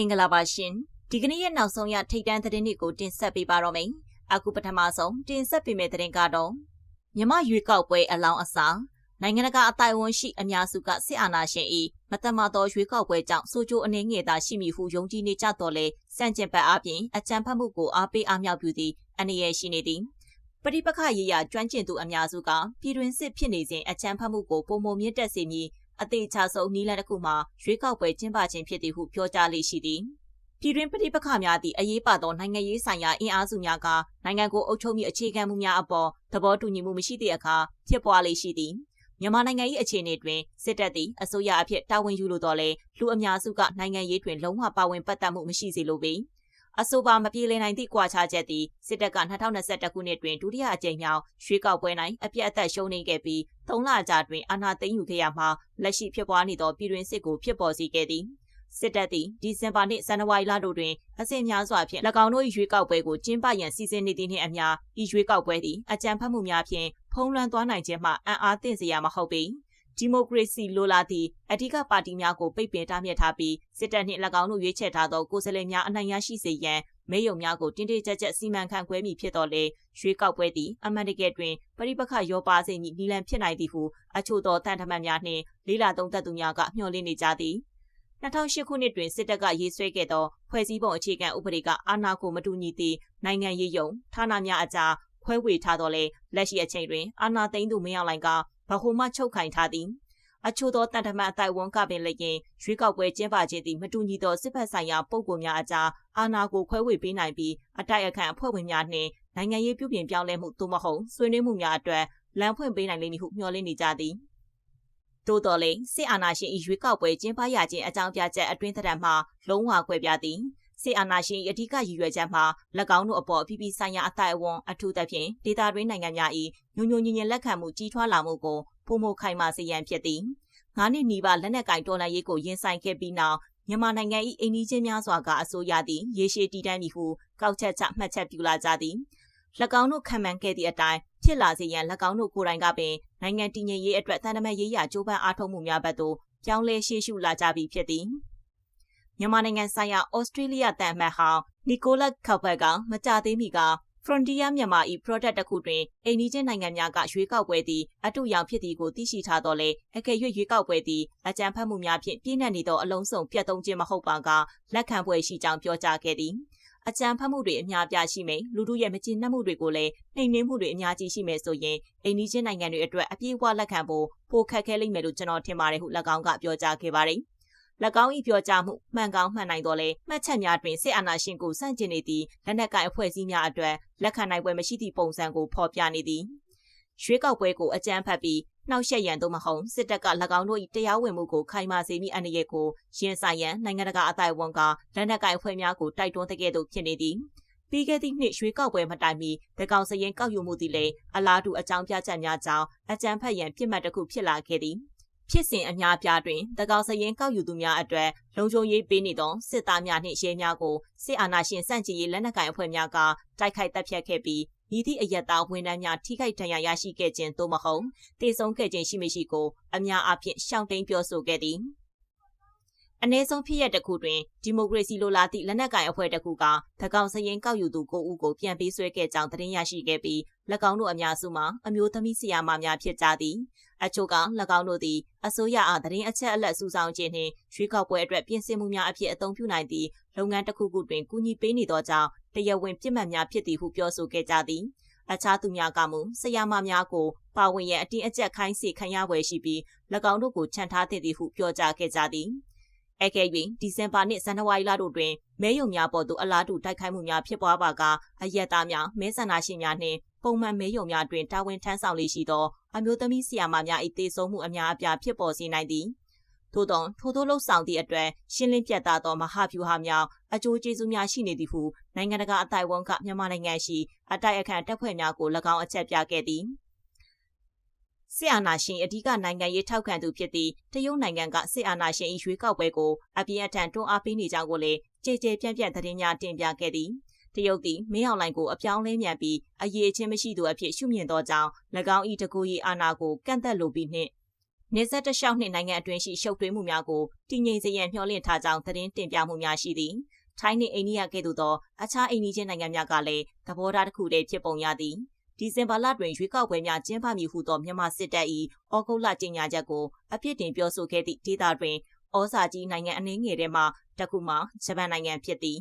င်္ဂလာပါရှင်ဒီကနေ့ရဲ့နောက်ဆုံးရထိတ်တန့်သတင်းတွေကိုတင်ဆက်ပေးပါတော့မယ်အခုပထမဆုံးတင်ဆက်ပေးမယ့်သတင်းကတော့မြမရွေကောက်ပွဲအလောင်းအစာနိုင်ငံတကာအတိုင်းအဝန်ရှိအများစုကစစ်အာဏာရှင်၏မတမတော်ရွေးကောက်ပွဲကြောင့်ဆိုကြိုအနေငယ်သာရှိမိဟုယုံကြည်နေကြတော့လေစန့်ကျင်ဘက်အပြင်အကြံဖတ်မှုကိုအားပေးအားမြောက်ပြုသည့်အနေရရှိနေသည်ပရိပခရေးရကျွမ်းကျင်သူအများစုကပြည်တွင်းစစ်ဖြစ်နေစဉ်အကြံဖတ်မှုကိုပုံမမြင့်တက်စေမည် အသေးချဆုံးနီးလန်တစ်ခုမှာရွေးကောက်ပွဲကျင်းပခြင်းဖြစ်သည်ဟုပြောကြားလေရှိသည်ပြည်တွင်းပဋိပက္ခများသည့်အရေးပါသောနိုင်ငံရေးဆိုင်ရာအင်အားစုများကနိုင်ငံကိုအုပ်ချုပ်မှုအခြေခံမှုများအပေါ်သဘောတူညီမှုမရှိသည့်အခါဖြစ်ပွားလေရှိသည်မြန်မာနိုင်ငံ၏အခြေအနေတွင်စစ်တပ်သည်အစိုးရအဖြစ်တာဝန်ယူလိုတော့လေလူအများစုကနိုင်ငံရေးတွင်လုံးဝပါဝင်ပတ်သက်မှုမရှိစေလိုပေ အဆိုပါမပြေလည်နိုင်သည့်ကွာခြားချက်သည်စစ်တပ်က2021ခုနှစ်တွင်ဒုတိယအကြိမ်မြောက်ရွေးကောက်ပွဲ၌အပြတ်အသက်ရှုံးနိမ့်ခဲ့ပြီး၃လကြာတွင်အာဏာသိမ်းယူခဲ့ရမှလက်ရှိဖြစ်ပွားနေသောပြည်တွင်းစစ်ကိုဖြစ်ပေါ်စေခဲ့သည်စစ်တပ်သည်ဒီဇင်ဘာနှင့်ဇန်နဝါရီလတို့တွင်အစဉ်များစွာဖြင့်၎င်းတို့၏ရွေးကောက်ပွဲကိုကျင်းပရန်စီစဉ်နေသည့်နှင့်အမျှဤရွေးကောက်ပွဲသည်အကြံဖတ်မှုများဖြင့်ဖုံးလွှမ်းသွားနိုင်ခြင်းမှအံ့အားသင့်စရာမဟုတ်ပေ ဒီမိုကရေစီလိုလားသည့်အဓိကပါတီများကိုပိတ်ပင်တားမြစ်ထားပြီးစစ်တပ်နှင့်၎င်းတို့ရွေးချယ်ထားသောကိုယ်စားလှယ်များအနိုင်ရရှိစေရန်မဲယုံများကိုတင်းတင်းကြပ်ကြပ်စီမံခန့်ခွဲမိဖြစ်တော်လေရွေးကောက်ပွဲသည်အမှန်တကယ်တွင်ပရိပခရောပါစေမည်နီလန်ဖြစ်နိုင်သည်ဟုအချို့သောတန်ထမှတ်များနှင့်လေးလာသုံးသက်သူများကမျှော်လင့်နေကြသည်2008ခုနှစ်တွင်စစ်တပ်ကရေးဆွဲခဲ့သောဖွဲ့စည်းပုံအခြေခံဥပဒေကအာဏာကိုမတူညီသည့်နိုင်ငံရေးယုံဌာနများအကြားခွဲဝေထားတော်လဲလက်ရှိအချိန်တွင်အာဏာသိမ်းသူမင်းအောင်လှိုင်က ဗဟိုမှချုပ်ခိုင်ထားသည်အချို့သောတန်တမန်အတိုင်ဝန်ကပင်လည်းရင်ရွေးကောက်ပွဲကျင်းပခြင်းသည်မတူညီသောစစ်ဖက်ဆိုင်ရာပုံကိုများအကြားအာဏာကိုခွဲဝေပေးနိုင်ပြီးအတိုက်အခံအဖွဲ့ဝင်များနှင့်နိုင်ငံရေးပြုပြင်ပြောင်းလဲမှုသို့မဟုတ်ဆွေးနွေးမှုများအတွက်လမ်းဖွင့်ပေးနိုင်လိမ့်မည်ဟုမျှော်လင့်နေကြသည်သို့တော်လည်းစစ်အာဏာရှင်၏ရွေးကောက်ပွဲကျင်းပရခြင်းအကြောင်းပြချက်အတွင်းသက်မှလုံးဝကွဲပြားသည် စစ်အာဏာရှင်အဓိကရည်ရွယ်ချက်မှာ၎င်းတို့အပေါ်အပြည်ပြည်ဆိုင်ရာအတိုင်အဝန်အထူးသဖြင့်ဒေသတွင်းနိုင်ငံများ၏ညဉ့်ညွညင်ညင်လက်ခံမှုကြီးထွားလာမှုကိုပုံမခိုင်မာစေရန်ဖြစ်သည်ငါးနှစ်နီးပါးလက်နက်ကင်တော်လှန်ရေးကိုရင်ဆိုင်ခဲ့ပြီးနောက်မြန်မာနိုင်ငံ၏အိမ်နီးချင်းများစွာကအစိုးရသည်ရေရှည်တည်တံ့မည်ဟုကောက်ချက်ချမှတ်ချက်ပြုလာကြသည်၎င်းတို့ခံမှန်ခဲ့သည့်အတိုင်းဖြစ်လာစေရန်၎င်းတို့ကိုယ်တိုင်ကပင်နိုင်ငံတည်ငြိမ်ရေးအတွက်တန်တမတ်ရေးရာကြိုးပမ်းအားထုတ်မှုများဘက်သို့ပြောင်းလဲရှေ့ရှုလာကြပြီဖြစ်သည် မြန်မာနိုင်ငံဆိုင်ရာဩစတြေးလျတန်မှတ်ဟောင်းနီကိုလတ်ခောက်ဘက်ကမကြသေးမီက Frontier မြန်မာ၏ product တစ်ခုတွင်အိန္ဒိချင်းနိုင်ငံများကရွေးကောက်ပွဲသည်အတူရောင်ဖြစ်သည်ကိုသိရှိထားတော့လေအကယ်၍ရွေးကောက်ပွဲသည်အကြံဖတ်မှုများဖြင့်ပြည့်နှက်နေသောအလုံးစုံပြတ်သုံးခြင်းမဟုတ်ပါကလက်ခံပွဲရှိကြောင်းပြောကြားခဲ့သည်အကြံဖတ်မှုတွေအများပြားရှိမယ်လူတို့ရဲ့မကျေနပ်မှုတွေကိုလည်းနှိမ်နင်းမှုတွေအများကြီးရှိမယ်ဆိုရင်အိန္ဒိချင်းနိုင်ငံတွေအတွက်အပြည့်အဝလက်ခံဖို့ပိုခက်ခဲလိမ့်မယ်လို့ကျွန်တော်ထင်ပါတယ်ဟု၎င်းကပြောကြားခဲ့ပါတယ်၎ င်း၏ပြောကြားမှုမှန်ကောင်းမှန်နိုင်တော်လဲမှတ်ချက်များတွင်စစ်အာဏာရှင်ကိုစန့်ကျင်နေသည့်လက်နက်ကိုင်အဖွဲ့အစည်းများအတွက်လက်ခံနိုင်ပွဲမရှိသည့်ပုံစံကိုဖော်ပြနေသည်ရွေးကောက်ပွဲကိုအကြမ်းဖက်ပြီးနှောက်ယှက်ရန်သို့မဟုတ်စစ်တပ်က၎င်းတို့၏တရားဝင်မှုကိုခိုင်မာစေမည့်အနေရကိုရင်ဆိုင်ရန်နိုင်ငံတကာအတိုင်းဝန်ကလက်နက်ကိုင်အဖွဲ့များကိုတိုက်တွန်းတဲ့ကဲ့သို့ဖြစ်နေသည်ပြီးခဲ့သည့်နှစ်ရွေးကောက်ပွဲမတိုင်မီတကောင်စရင်ကောက်ယူမှုသည်လည်းအလားတူအကြောင်းပြချက်များကြောင့်အကြမ်းဖက်ရန်ပြစ်မှတ်တစ်ခုဖြစ်လာခဲ့သည် ဖြစ်စဉ်အများပြားတွင်တကောင်စရင်ကောက်ယူသူများအတွက်လုံခြုံရေးပေးနေသောစစ်သားများနှင့်ရဲများကိုစစ်အာဏာရှင်စန့်ကျင်ရေးလက်နက်ကိုင်အဖွဲ့များကတိုက်ခိုက်တပ်ဖြတ်ခဲ့ပြီးမြည်သည့်အယက်သားဝန်ထမ်းများထိခိုက်ဒဏ်ရာရရှိခဲ့ခြင်းသို့မဟုတ်တည်ဆုံခဲ့ခြင်းရှိမရှိကိုအများအားဖြင့်ရှောင်တိန်ပြောဆိုခဲ့သည် အ ਨੇ ဆုံးဖြစ်ရတဲ့ခုတွင် ဒီမိုကရေစီလိုလားသည့်လက်နက်ကိုင်အဖွဲ့တစ်ခုကသကောင်စရင်ကောက်ယူသူကိုဦးကိုပြန်ပေးဆွဲခဲ့ကြောင်းသတင်းရရှိခဲ့ပြီး၎င်းတို့အများစုမှာအမျိုးသမီးဆရာမများဖြစ်ကြသည်အချို့က၎င်းတို့သည်အစိုးရအားသတင်းအချက်အလက်စုဆောင်းခြင်းနှင့်ရွေးကောက်ပွဲအတွက်ပြင်ဆင်မှုများအဖြစ်အသုံးပြုနိုင်သည့်လုပ်ငန်းတစ်ခုခုတွင်ကူညီပေးနေသောကြောင့်တရားဝင်ပြစ်မှတ်များဖြစ်သည်ဟုပြောဆိုခဲ့ကြသည်အခြားသူများကမူဆရာမများကိုပါဝင်ရန်အတင်းအကျပ်ခိုင်းစေခံရပွဲရှိပြီး၎င်းတို့ကိုခြံထားသင့်သည်ဟုပြောကြားခဲ့ကြသည် အကယ်၍ဒီဇင်ဘာနှင့်ဇန်နဝါရီလတို့တွင်မဲယုံများပေါ်သို့အလားတူတိုက်ခိုက်မှုများဖြစ်ပွားပါကအယက်သားများမဲဆန္ဒရှင်များနှင့်ပုံမှန်မဲယုံများတွင်တာဝန်ထမ်းဆောင်လေးရှိသောအမျိုးသမီးဆီယာမများ၏တေဆုံးမှုအများအပြားဖြစ်ပေါ်စေနိုင်သည်ထို့သောထို့သောလှုပ်ဆောင်သည့်အတွက်ရှင်းလင်းပြတ်သားသောမဟာဗျူဟာများအကျိုးကျေးဇူးများရှိနေသည်ဟုနိုင်ငံတကာအတိုင်ဝန်ကမြန်မာနိုင်ငံရှိအတိုက်အခံတပ်ဖွဲ့များကို၎င်းအချက်ပြခဲ့သည် ဆီအာနာရှင်အဓိကနိုင်ငံရေးထောက်ခံသူဖြစ်သည့်တရုတ်နိုင်ငံကဆီအာနာရှင်၏ရွေးကောက်ပွဲကိုအပြင်းအထန်တွန်းအားပေးနေကြောင်းကိုလည်းကြေကြေပြန့်ပြန့်သတင်းများတင်ပြခဲ့သည်။တရုတ်သည်မင်းအောင်လှိုင်ကိုအပြောင်းလဲမြန်ပြီးအရေးချင်းမရှိသူအဖြစ်ရှုမြင်သောကြောင့်၎င်း၏တကူ၏အာဏာကိုကန့်သက်လိုပြီးနှင့်နေဆက်တလျှောက်နှင့်နိုင်ငံအတွင်းရှိရှုပ်ထွေးမှုများကိုတည်ငြိမ်စေရန်မျှော်လင့်ထားကြောင်းသတင်းတင်ပြမှုများရှိသည်ထိုင်းနှင့်အိန္ဒိယကဲ့သို့သောအခြားအိမ်နီးချင်းနိုင်ငံများကလည်းသဘောထားတစ်ခုတည်းဖြစ်ပုံရသည် ဒီဇင်ဘာလတွင်ရွေးကောက်ပွဲများကျင်းပမည်ဟုသောမြန်မာစစ်တပ်၏ဩဂုတ်လကြေညာချက်ကိုအပြစ်တင်ပြောဆိုခဲ့သည့်ဒေသတွင်ဩဇာကြီးနိုင်ငံအနှင်းငယ်ထဲမှတခုမှဂျပန်နိုင်ငံဖြစ်သည်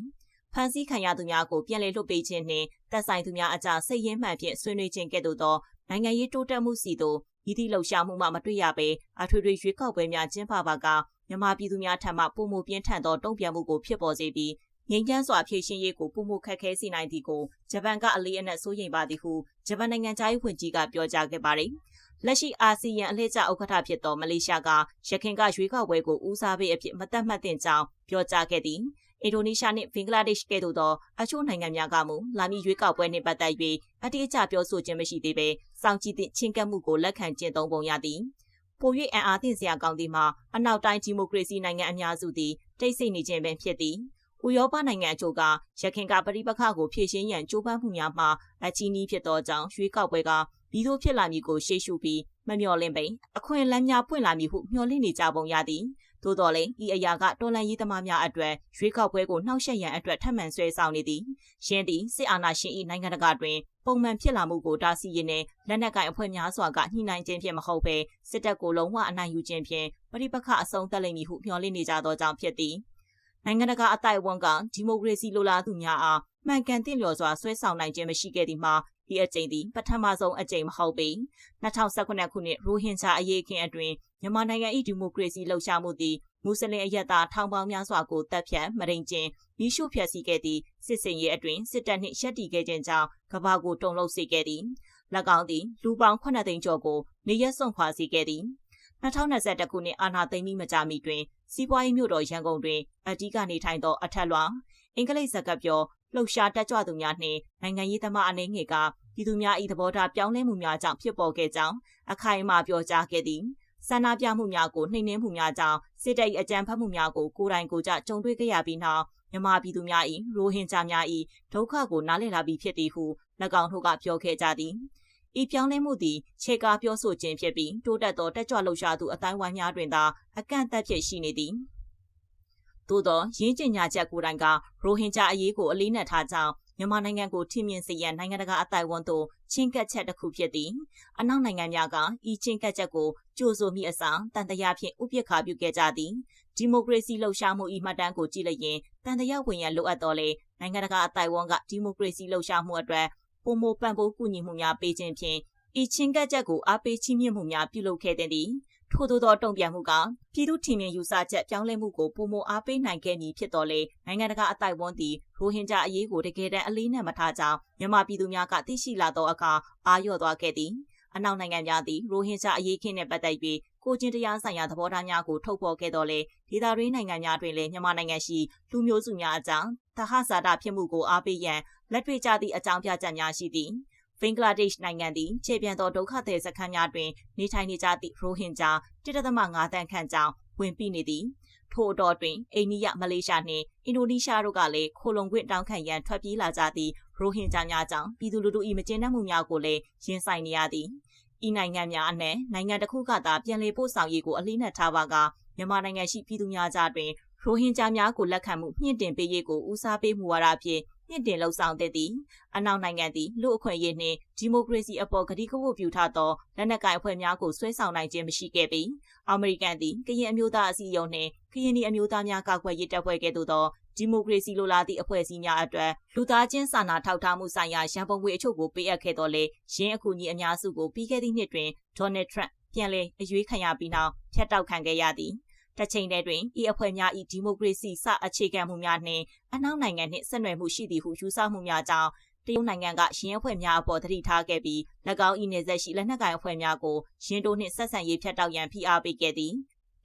ဖန်ဆီးခံရသူများကိုပြန်လည်လွှတ်ပေးခြင်းနှင့်တပ်ဆိုင်သူများအကြစိတ်ရင်းမှန်ဖြင့်ဆွေးနွေးခြင်းကဲ့သို့သောနိုင်ငံရေးတိုးတက်မှုစီသို့ဤသည့်လှုပ်ရှားမှုမှမတွေ့ရဘဲအထွေထွေရွေးကောက်ပွဲများကျင်းပပါကမြန်မာပြည်သူများထံမှပုံမှုပြင်းထန်သောတုံ့ပြန်မှုကိုဖြစ်ပေါ်စေပြီး ငြိမ်းချမ်းစွာဖြည့်ရှင်းရေးကိုပုံမှုခက်ခဲစေနိုင်သည်ကိုဂျပန်ကအလေးအနက်စိုးရိမ်ပါသည်ဟုဂျပန်နိုင်ငံသားရေးဝန်ကြီးကပြောကြားခဲ့ပါတယ်။လက်ရှိအာဆီယံအလှည့်ကျဥက္ကဋ္ဌဖြစ်သောမလေးရှားကရခိုင်ကရွေးကောက်ပွဲကိုဦးစားပေးအဖြစ်မသက်မှတ်သင့်ကြောင်းပြောကြားခဲ့သည်။အင်ဒိုနီးရှားနှင့်ဘင်္ဂလားဒေ့ရှ်ကဲ့သို့သောအချို့နိုင်ငံများကမူလာမီရွေးကောက်ပွဲနှင့်ပတ်သက်၍အတိအကျပြောဆိုခြင်းမရှိသေးဘဲစောင့်ကြည့်သည့်ချင်းကပ်မှုကိုလက်ခံကျင့်သုံးပုံရသည်ပို၍အံအားသင့်စရာကောင်းသည်မှာအနောက်တိုင်းဒီမိုကရေစီနိုင်ငံအများစုသည်တိတ်ဆိတ်နေခြင်းပင်ဖြစ်သည် ဥရောပနိုင်ငံအချို့ကရခိုင်ကပရိပခကိုဖြည့်ရှင်းရန်ကြိုးပမ်းမှုများမှာအချီးနှီးဖြစ်သောကြောင့်ရွေးကောက်ပွဲကပြီးသို့ဖြစ်လာမည်ကိုရှေ့ရှုပြီးမမျှော်လင့်ပိန်အခွင့်အလမ်းများပွင့်လာမည်ဟုမျှော်လင့်နေကြပုံရသည်သို့တော်လည်းဤအရာကတော်လန်ရေးသမားများအတွက်ရွေးကောက်ပွဲကိုနှောက်ယှက်ရန်အတွက်ထပ်မံဆွဲဆောင်နေသည်ရှင်းသည်စစ်အာဏာရှင်၏နိုင်ငံတကာတွင်ပုံမှန်ဖြစ်လာမှုကိုတားဆီးရင်းနဲ့လက်နက်ကိုင်အဖွဲ့များစွာကညှိနှိုင်းခြင်းဖြင့်မဟုတ်ဘဲစစ်တပ်ကိုလုံးဝအနိုင်ယူခြင်းဖြင့်ပရိပခအဆုံးသတ်လိမ့်မည်ဟုမျှော်လင့်နေကြသောကြောင့်ဖြစ်သည် နိုင်ငံတကာအတိုက်အဝန်းကဒီမိုကရေစီလိုလားသူများအားမှန်ကန်သင့်လျော်စွာဆွဲဆောင်နိုင်ခြင်းမရှိခဲ့သည်မှာဒီအကြိမ်သည်ပထမဆုံးအကြိမ်မဟုတ်ပေ2019ခုနှစ်ရိုဟင်ဂျာအရေးအခင်းအတွင်းမြန်မာနိုင်ငံ၏ဒီမိုကရေစီလှုပ်ရှားမှုသည်မွတ်စလင်အရက်သားထောင်ပေါင်းများစွာကိုတပ်ဖြတ်မရိန်ကျင်းမိရှုဖျက်ဆီးခဲ့သည့်စစ်စင်ရေးအတွင်းစစ်တပ်နှင့်ရပ်တည်ခဲ့ခြင်းကြောင့်ကမ္ဘာကိုတုန်လှုပ်စေခဲ့သည်၎င်းသည်လူပေါင်း9သိန်းကျော်ကိုနေရက်စွန့်ခွာစေခဲ့သည်2021ခုနှစ်အာဏာသိမ်းပြီးမကြာမီတွင် စီးပွားရေးမြို့တော်ရန်ကုန်တွင်အဓိကနေထိုင်သောအထက်လွှာအင်္ဂလိပ်စကားပြောလှုပ်ရှားတက်ကြွသူများနှင့်နိုင်ငံရေးသမားအနေငယ်ကပြည်သူများ၏သဘောထားပြောင်းလဲမှုများကြောင့်ဖြစ်ပေါ်ခဲ့ကြောင်းအခိုင်အမာပြောကြားခဲ့သည်ဆန္ဒပြမှုများကိုနှိမ်နင်းမှုများကြောင့်စစ်တပ်၏အကြမ်းဖက်မှုများကိုကိုယ်တိုင်ကိုယ်ကျကြုံတွေ့ခဲ့ရပြီးနောက်မြန်မာပြည်သူများ၏ရိုဟင်ဂျာများ၏ဒုက္ခကိုနားလည်လာပြီးဖြစ်သည်ဟု၎င်းတို့ကပြောခဲ့ကြသည် ဤပြောင်းလဲမှုသည်ခြေကားပြောဆိုခြင်းဖြစ်ပြီးတိုးတက်သောတက်ကြွလှုပ်ရှားသူအတိုင်းဝိုင်းများတွင်သာအကန့်အသတ်ဖြစ်ရှိနေသည်သို့သောရင်းကျင်ညာချက်ကိုယ်တိုင်ကရိုဟင်ဂျာအရေးကိုအလေးနက်ထားကြောင်းမြန်မာနိုင်ငံကိုထိမြင့်စေရန်နိုင်ငံတကာအတိုင်ဝန်သို့ချင်းကပ်ချက်တစ်ခုဖြစ်သည်အနောက်နိုင်ငံများကဤချင်းကပ်ချက်ကိုကြိုဆိုမိအစားတန်တရားဖြင့်ဥပက္ခပြုခဲ့ကြသည်ဒီမိုကရေစီလှုပ်ရှားမှုဤမှတ်တမ်းကိုကြည့်လိုက်ရင်တန်တရားဝင်ရန်လိုအပ်တော်လေနိုင်ငံတကာအတိုင်ဝန်ကဒီမိုကရေစီလှုပ်ရှားမှုအတွက် ပုံမပံ့ပိုးကူညီမှုများပေးခြင်းဖြင့်ဤချင်းကပ်ချက်ကိုအားပေးချီးမြှင့်မှုများပြုလုပ်ခဲ့တဲ့သည်ထို့သောသောတုံ့ပြန်မှုကပြည်သူထင်မြင်ယူဆချက်ပြောင်းလဲမှုကိုပုံမအားပေးနိုင်ခဲ့မည်ဖြစ်တော်လေနိုင်ငံတကာအတိုက်ဝန်းသည်ရိုဟင်ဂျာအရေးကိုတကယ်တမ်းအလေးနက်မထားကြောင်းမြန်မာပြည်သူများကသိရှိလာသောအခါအာရုံသွားခဲ့သည်အနောက်နိုင်ငံများသည်ရိုဟင်ဂျာအရေးခင်းနှင့်ပတ်သက်ပြီးကိုချင်းတရားဆိုင်ရာသဘောထားများကိုထုတ်ဖော်ခဲ့တော်လေဒေသတွင်းနိုင်ငံများတွင်လည်းမြန်မာနိုင်ငံရှိလူမျိုးစုများအကြောင်း သဟဇာတာဖြစ်မှုကိုအားပေးရန်လက်တွေ့ကျသည့်အကြောင်းပြချက်များရှိသည်ဘင်္ဂလားဒေ့ရှ်နိုင်ငံသည်ခြေပြန်သောဒုက္ခသည်စခန်းများတွင်နေထိုင်နေကြသည့်ရိုဟင်ဂျာ1.5တန်းခန့်ကြောင်းဝင်ပြီးနေသည်ထို့အတော်တွင်အိန္ဒိယမလေးရှားနှင့်အင်ဒိုနီးရှားတို့ကလည်းခိုလုံခွင့်တောင်းခံရန်ထွက်ပြေးလာကြသည့်ရိုဟင်ဂျာများကြောင့်ပြည်သူလူထု၏မကျေနပ်မှုများကိုလည်းရင်ဆိုင်နေရသည်ဤနိုင်ငံများအနက်နိုင်ငံတစ်ခုကသာပြန်လည်ပို့ဆောင်ရေးကိုအလေးနက်ထားပါကမြန်မာနိုင်ငံရှိပြည်သူများကြားတွင် ရိုဟင်ဂျာများကိုလက်ခံမှုမြင့်တင်ပေးရေးကိုဦးစားပေးမှုဝါဒဖြင့်မြင့်တင်လှုပ်ဆောင်တဲ့သည်အနောက်နိုင်ငံသည်လူအခွင့်အရေးနှင့်ဒီမိုကရေစီအပေါ်ကတိကဝတ်ပြုထားသောလက်နက်ကိုင်အဖွဲ့များကိုဆွဲဆောင်နိုင်ခြင်းမရှိခဲ့ပြီးအမေရိကန်သည်ကရင်အမျိုးသားအစည်းအရုံးနှင့်ကရင်နီအမျိုးသားများကာကွယ်ရေးတပ်ဖွဲ့ကဲ့သို့သောဒီမိုကရေစီလိုလားသည့်အဖွဲ့အစည်းများအတွက်လူသားချင်းစာနာထောက်ထားမှုဆိုင်ရာရန်ပုံငွေအချို့ကိုပေးအပ်ခဲ့တော်လဲရင်းအကူအညီအများစုကိုပြီးခဲ့သည့်နှစ်တွင်ဒေါ်နယ်ထရန့်ပြန်လည်အရွေးခံရပြီးနောက်ဖျက်တောက်ခံခဲ့ရသည် တစ်ချိန်တည်းတွင်ဤအဖွဲ့များ၏ဒီမိုကရေစီစအခြေခံမှုများနှင့်အနောက်နိုင်ငံနှင့်ဆက်နွယ်မှုရှိသည်ဟုယူဆမှုများကြောင့်တရုတ်နိုင်ငံကရင်းအဖွဲ့များအပေါ်တတိထားခဲ့ပြီး၎င်း၏နေဆက်ရှိလက်နက်ကိုင်အဖွဲ့များကိုရင်းတို့နှင့်ဆက်ဆံရေးဖြတ်တောက်ရန်ဖိအားပေးခဲ့သည်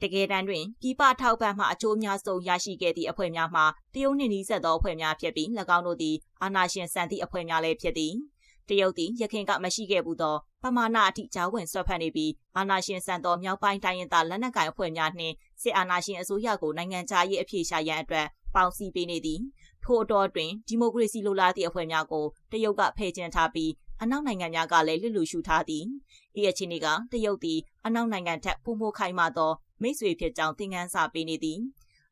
တကယ်တမ်းတွင်ပြည်ပထောက်ပံ့မှအကျိုးများဆုံးရရှိခဲ့သည့်အဖွဲ့များမှာတရုတ်နှင့်နှီးဆက်သောအဖွဲ့များဖြစ်ပြီး၎င်းတို့သည်အာဏာရှင်စံသည့်အဖွဲ့များလည်းဖြစ်သည် တရုတ်သည်ရခိုင်ကမရှိခဲ့ဘူးသောပမာဏအထိကြားဝင်ဆွတ်ဖက်နေပြီးအာဏာရှင်စံတော်မြောက်ပိုင်းတိုင်းရင်းသားလက်နက်ကိုင်အဖွဲ့များနှင့်စစ်အာဏာရှင်အစိုးရကိုနိုင်ငံခြားရေးအပြေရှားရန်အတွက်ပေါင်းစည်းပေးနေသည်ထို့အတော်တွင်ဒီမိုကရေစီလိုလားသည့်အဖွဲ့များကိုတရုတ်ကဖယ်ကျဉ်ထားပြီးအနောက်နိုင်ငံများကလည်းလစ်လူရှုထားသည်ဤအခြေအနေကတရုတ်သည်အနောက်နိုင်ငံထက်ပုံမိုခိုင်မာသောမိတ်ဆွေဖြစ်ကြောင်းသင်ခန်းစာပေးနေသည်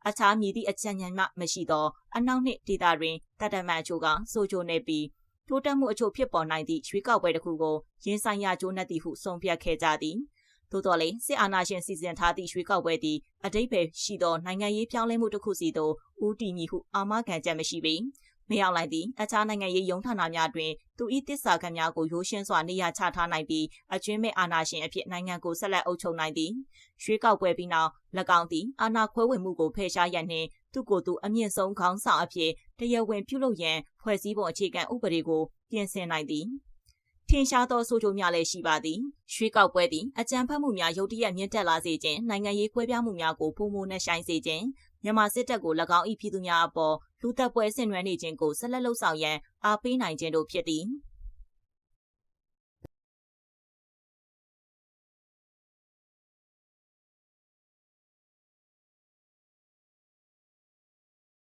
အခြားမည်သည့်အကြံဉာဏ်မှမရှိသောအနောက်နှင့်ဒေသတွင်တတမန်အချို့ကဆိုကြိုနေပြီး တိုးတက်မှုအချို့ဖြစ်ပေါ်နိုင်သည့်ရွေးကောက်ပွဲတစ်ခုကိုရင်ဆိုင်ရကြိုးနှက်သည်ဟုဆုံးဖြတ်ခဲ့ကြသည်သို့တော်လည်းစစ်အာဏာရှင်စီစဉ်ထားသည့်ရွေးကောက်ပွဲသည်အတိတ်ပဲရှိသောနိုင်ငံရေးပြောင်းလဲမှုတစ်ခုစီသို့ဦးတည်မည်ဟုအာမခံချက်မရှိပေမရောက်လိုက်သည်အခြားနိုင်ငံရေးယုံဌာနများတွင်သူ၏တစ္ဆာခံများကိုရိုးရှင်းစွာနေရာချထားနိုင်ပြီးအကျွင်းမဲ့အာဏာရှင်အဖြစ်နိုင်ငံကိုဆက်လက်အုပ်ချုပ်နိုင်သည်ရွှေကောက်ပွဲပြီးနောက်၎င်းသည်အာဏာခွဲဝေမှုကိုဖယ်ရှားရန်နှင့် သူ့ကိုယ်သူအမြင့်ဆုံးခေါင်းဆောင်အဖြစ်တရားဝင်ပြုလုပ်ရန်ဖွဲ့စည်းပုံအခြေခံဥပဒေကိုပြင်ဆင်နိုင်သည်ထင်ရှားသောဆိုးကျိုးများလည်းရှိပါသည်ရွှေကောက်ပွဲသည်အကြံဖတ်မှုများရုတ်တရက်မြင့်တက်လာစေခြင်းနိုင်ငံရေးကွဲပြားမှုများကိုပုံမနဲ့ဆိုင်စေခြင်းမြန်မာစစ်တပ်ကို၎င်း၏ပြည်သူများအပေါ်လူသက်ပွဲဆင်နွှဲနေခြင်းကိုဆက်လက်လှုပ်ဆောင်ရန်အားပေးနိုင်ခြင်းတို့ဖြစ်သည်။